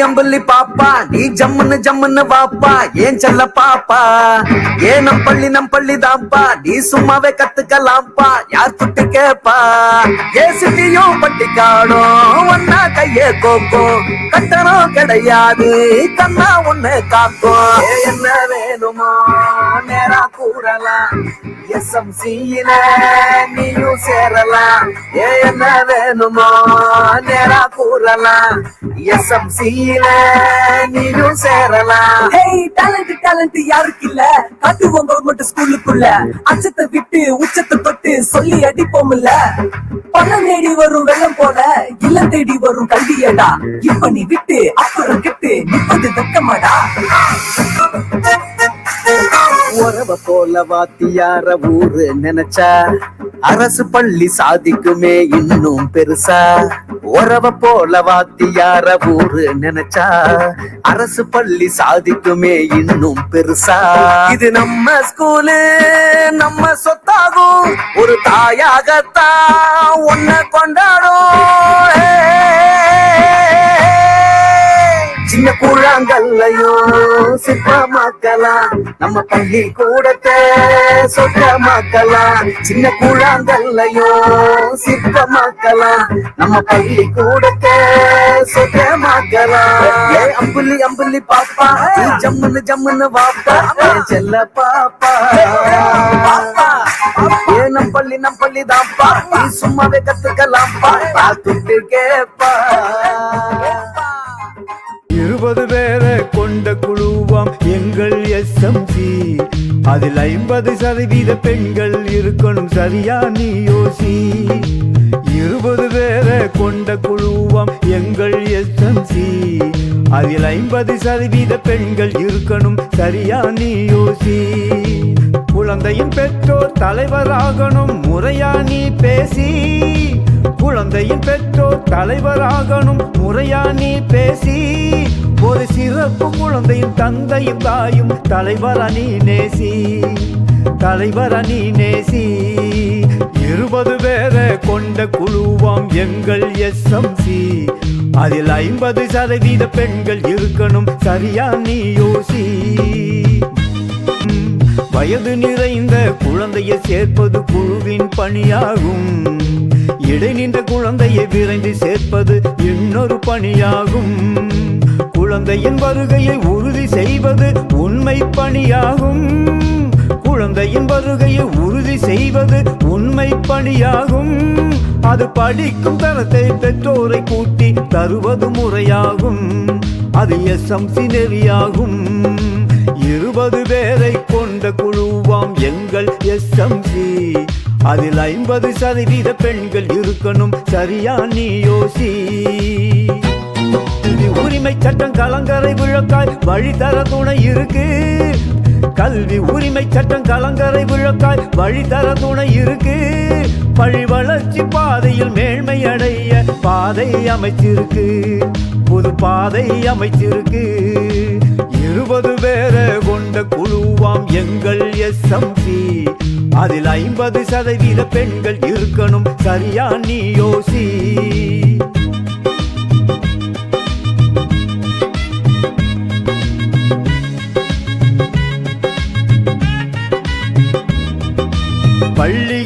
அம்புலி பாப்பா நீ ஜம்முன்னு ஜம்முன்னு வாப்பா ஏன் செல்ல பாப்பா? ஏன் நம் பள்ளி நம் பள்ளி தாப்பா நீ சும்மாவே கத்துக்கலாம்ப்பா யார் துட்டு கேப்பா? ஏ சிட்டியும் பட்டிக்காடும் ஒன்னா கையே கோக்கும் கட்டணம் கிடையாது கண்ணா ஒண்ணு காக்கும். என்ன வேணுமோ நேரா கூறலாம் எஸ்எம்சியில நீயும் சேரலாம். ஏ என்ன வேணுமோ நேரா கூறலாம் எஸ்எம்சி எஸ்எம்சியில நீயும் சேரலாம். ஹேய் டேலண்ட் டேலண்ட் யாருக்கு இல்ல? காட்டுவோம் கவர்மெண்ட் ஸ்கூலுக்குள்ள. அச்சத்தை விட்டு உச்சத்தை தொட்டு சொல்லி அடிப்போம்ல. பணம் தேடி வரும் வெள்ளம் போல இல்லம் தேடி வரும் கல்வியடா. இப்ப நீ விட்டு அப்புறம் கெட்டு நிப்பது வெக்கமாடா. உறவ போல வாத்தியார ஊரு நினைச்சா. அரசு பள்ளி சாதிக்குமே இன்னும் பெருசா. உறவ போல வாத்தியார ஊரு நினைச்சா? அரசு பள்ளி சாதிக்குமே இன்னும் பெருசா? இது நம்ம ஸ்கூலு நம்ம சொத்தாகும். ஒரு தாயாகத்தான் உன்னை கொண்டாடும். சின்ன கூழாங்கல்லையும் சிற்பமாக்கலாம் நம்ம பள்ளி கூடத்தை சொந்தமாக்கலாம் சின்ன கூழாங்கல்லையும் சிற்பமாக்கலாம் நம்ம பள்ளி கூடத்தை சொந்தமாக்கலாம் அம்புலி அம்புலி பாப்பா ஜம்முன்னு ஜம்முன்னு வாப்பா செல்ல பாப்பா. ஏ நம் பள்ளி நம் பள்ளி தான்ப்பா நீ சும்மாவே கத்துக்கலாம்ப்பா பார்த்துட்டு கேப்பா இருபது பேரை கொண்ட குழுவாம் எங்கள் எஸ்எம்சி அதில் ஐம்பது சதவீத பெண்கள் இருக்கணும் சரியா நீ யோசி? இருபது பேரை கொண்ட குழுவாம் எங்கள் எஸ்எம்சி அதில் ஐம்பது சதவீத பெண்கள் இருக்கணும் சரியா நீ யோசி? குழந்தையின் பெற்றோர் தலைவராகணும் முறையா நீ பேசி. குழந்தையின் பெற்றோர் தலைவராகணும். முறையா நீ பேசி ஒரு சிறப்பு குழந்தையும் தந்தையும் தாயும் தலைவர் அணி நேசி தலைவர் அணி நேசி. இருபது பேரை கொண்ட குழுவாம் எங்கள் எஸ்எம்சி அதில் ஐம்பது சதவீத பெண்கள் இருக்கணும் சரியா நீ யோசி. வயது நிறைந்த குழந்தையை சேர்ப்பது குழுவின் பணியாகும். இடை நின்ற குழந்தையை விரைந்து சேர்ப்பது இன்னொரு பணியாகும். குழந்தையின் வருகையை உறுதி செய்வது உண்மை பணியாகும். குழந்தையின் வருகையை உறுதி செய்வது உண்மை பணியாகும். அது படிக்கும் தரத்தை பெற்றோரை கூட்டி தருவது முறையாகும். அது எஸ்எம்சி நெறியாகும். இருபது பேரை கொண்ட குழுவாம் எங்கள் எஸ்எம்சி. அதில் ஐம்பது சதவீத பெண்கள் இருக்கணும். சரியா நீ யோசி. கல்வி உரிமை சட்டம் கலங்கரை விழக்காய் வழி தர துணை இருக்கு. கல்வி உரிமை சட்டம் கலங்கரை விழக்காய் வழி தர துணை இருக்கு. பழி வளர்ச்சி பாதையில் மேன்மை அடைய பாதை அமைச்சிருக்கு. புது பாதை அமைச்சிருக்கு. இருபது பேர் கொண்ட குழுவாம் எங்கள் எஸ்எம்சி அதில் ஐம்பது சதவீத பெண்கள் இருக்கணும். சரியா நீ யோசி.